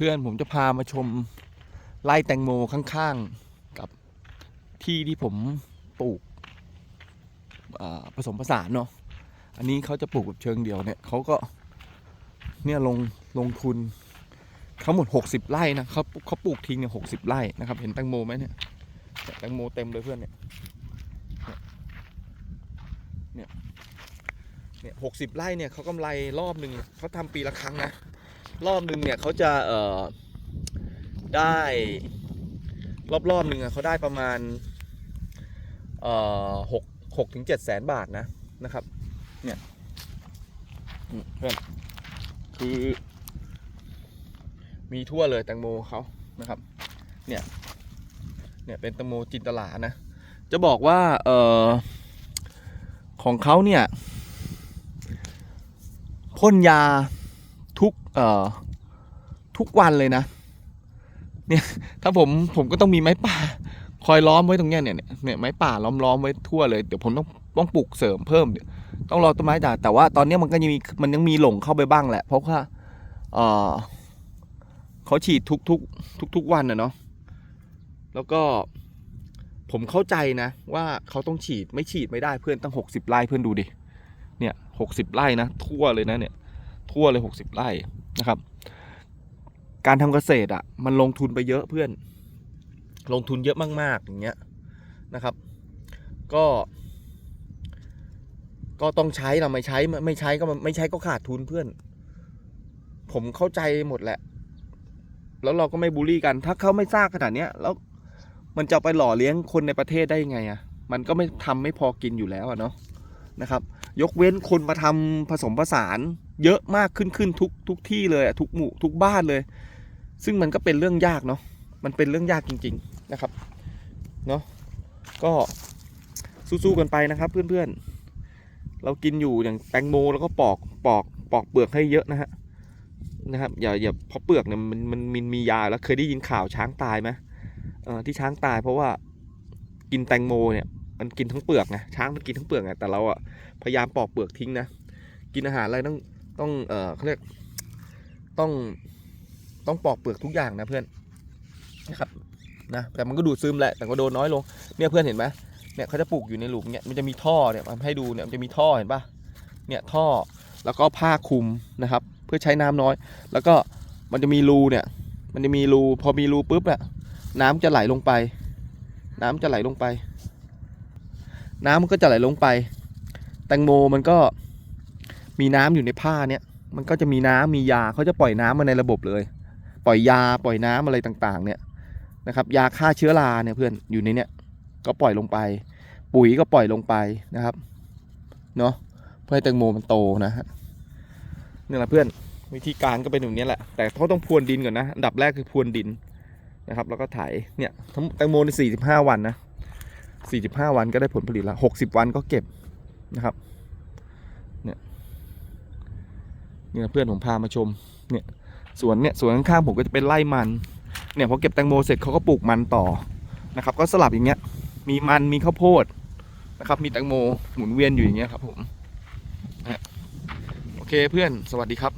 เพื่อนผมจะพามาชมไร่แตงโมข้างๆกับที่ที่ผมปลูกผสมผสานเนาะอันนี้เขาจะปลูกแบบเชิงเดียวเนี่ยเขาก็เนี่ยลงลงทุนเขาหมด 60 ไร่นะเขาเขาปลูกทิ้งเนี่ยหกไร่นะครับ เห็นแตงโมไหมเนี่ยเนี่ยแตงโมเต็มเลยเพื่อนเนี่ยเนี่ยเนี่ยหกสิบไร่เนี่ยเขากำไรรอบหนึ่งเขาทำปีละครั้งนะ รอบหนึ่งเนี่ยเขาจะเอ่อได้รอบรอบหนึ่งอะเขาได้ประมาณเอ่อหกหกถึงเจ็ดแสนบาทนะนะครับ เนี่ยเพื่อนคือ มีทั่วเลยแตงโมเขานะครับ เนี่ย เนี่ยเป็นแตงโมจินตลานะ จะบอกว่าเอ่อของเขาเนี่ยพ่นยา ทุกเอ่อทุกวันเลยนะ เนี่ย ถ้าผมผมก็ต้องมีไม้ป่า คอยล้อมไว้ตรงเนี้ยเนี่ยเนี่ยไม้ป่าล้อมล้อมไว้ทั่วเลยเดี๋ยวผมต้องต้องปลูกเสริมเพิ่มต้องรอต้นไม้ด่างแต่ว่าตอนนี้มันก็ยังมีมันยังมีหลงเข้าไปบ้างแหละ เพราะว่าเออเขาฉีดทุกทุกทุกทุกวันนะเนาะแล้วก็ผมเข้าใจนะว่าเขาต้องฉีดไม่ฉีดไม่ได้เพื่อนตั้งหกสิบไร่เพื่อนดูดิเนี่ยหกสิบไร่นะทั่วเลยนะเนี่ยทั่วเลยหกสิบไร่ นะครับ การทำเกษตรอะมันลงทุนไปเยอะเพื่อน ลงทุนเยอะมากๆอย่างเงี้ยนะครับ ก็ ก็ต้องใช้เราไม่ใช้ไม่ใช้ก็ไม่ใช้ก็ขาดทุนเพื่อน ผมเข้าใจหมดแหละ แล้วเราก็ไม่บูลลี่กัน ถ้าเขาไม่สร้างขนาดเนี้ยแล้วมันจะไปหล่อเลี้ยงคนในประเทศได้ยังไงอะมันก็ไม่ทำไม่พอกินอยู่แล้วอะเนาะ นะครับ ยกเว้นคนมาทำผสมผสานเยอะมากขึ้นขึ้นทุกทุกที่เลยทุกหมู่ทุกบ้านเลย ซึ่งมันก็เป็นเรื่องยากเนาะมันเป็นเรื่องยากจริง ๆนะครับเนาะก็สู้ๆกันไปนะครับเพื่อนๆ เรากินอยู่อย่างแตงโมแล้วก็ปอกปอกปอกเปลือกให้เยอะนะฮะนะครับอย่าอย่าเพราะเปลือกเนี่ยมันมันมันมียาแล้วเคยได้ยินข่าวช้างตายไหมเออที่ช้างตายเพราะว่ากินแตงโมเนี่ย มันกินทั้งเปลือกไงช้างมันกินทั้งเปลือกไงแต่เราอะพยายามปอกเปลือกทิ้งนะกินอาหารอะไรต้องต้องเออเขาเรียกต้องต้องปอกเปลือกทุกอย่างนะเพื่อนนะครับนะแต่มันก็ดูดซึมแหละแต่ก็โดนน้อยลงเนี่ยเพื่อนเห็นไหมเนี่ยเขาจะปลูกอยู่ในหลุมเนี่ยมันจะมีท่อเนี่ยมาให้ดูเนี่ยมันจะมีท่อเห็นปะเนี่ยท่อแล้วก็ผ้าคลุมนะครับ เพื่อใช้น้ำน้อย แล้วก็มันจะมีรูเนี่ย มันจะมีรูพอมีรูปุ๊บเนี่ยน้ำจะไหลลงไป น้ำจะไหลลงไป น้ำมันก็จะไหลลงไป แตงโมมันก็มีน้ำอยู่ในผ้าเนี่ย มันก็จะมีน้ำมียาเขาจะปล่อยน้ำมาในระบบเลย ปล่อยยาปล่อยน้ำอะไรต่างๆ เนี่ยนะครับ ยาฆ่าเชื้อราเนี่ยเพื่อนอยู่ในเนี่ยก็ปล่อยลงไป ปุ๋ยก็ปล่อยลงไปนะครับเนาะเพื่อให้แตงโมมันโตนะฮะนี่แหละเพื่อนวิธีการก็เป็นอย่างนี้แหละ แต่เขาต้องพรวนดินก่อนนะอันดับแรกคือพรวนดินนะครับ แล้วก็ไถเนี่ยทั้งแตงโมในสี่สิบห้าวันนะ สี่สิบห้าวันก็ได้ผลผลิตละหกสิบวันก็เก็บนะครับเนี่ยนี่นะเพื่อนผมพามาชมเนี่ยสวนเนี่ยสวนข้างๆผมก็จะเป็นไร่มันเนี่ยพอเก็บแตงโมเสร็จเขาก็ปลูกมันต่อนะครับ ก็สลับอย่างเงี้ย มีมันมีข้าวโพดนะครับ มีแตงโมหมุนเวียนอยู่อย่างเงี้ยครับผมโอเคเพื่อนสวัสดีครับ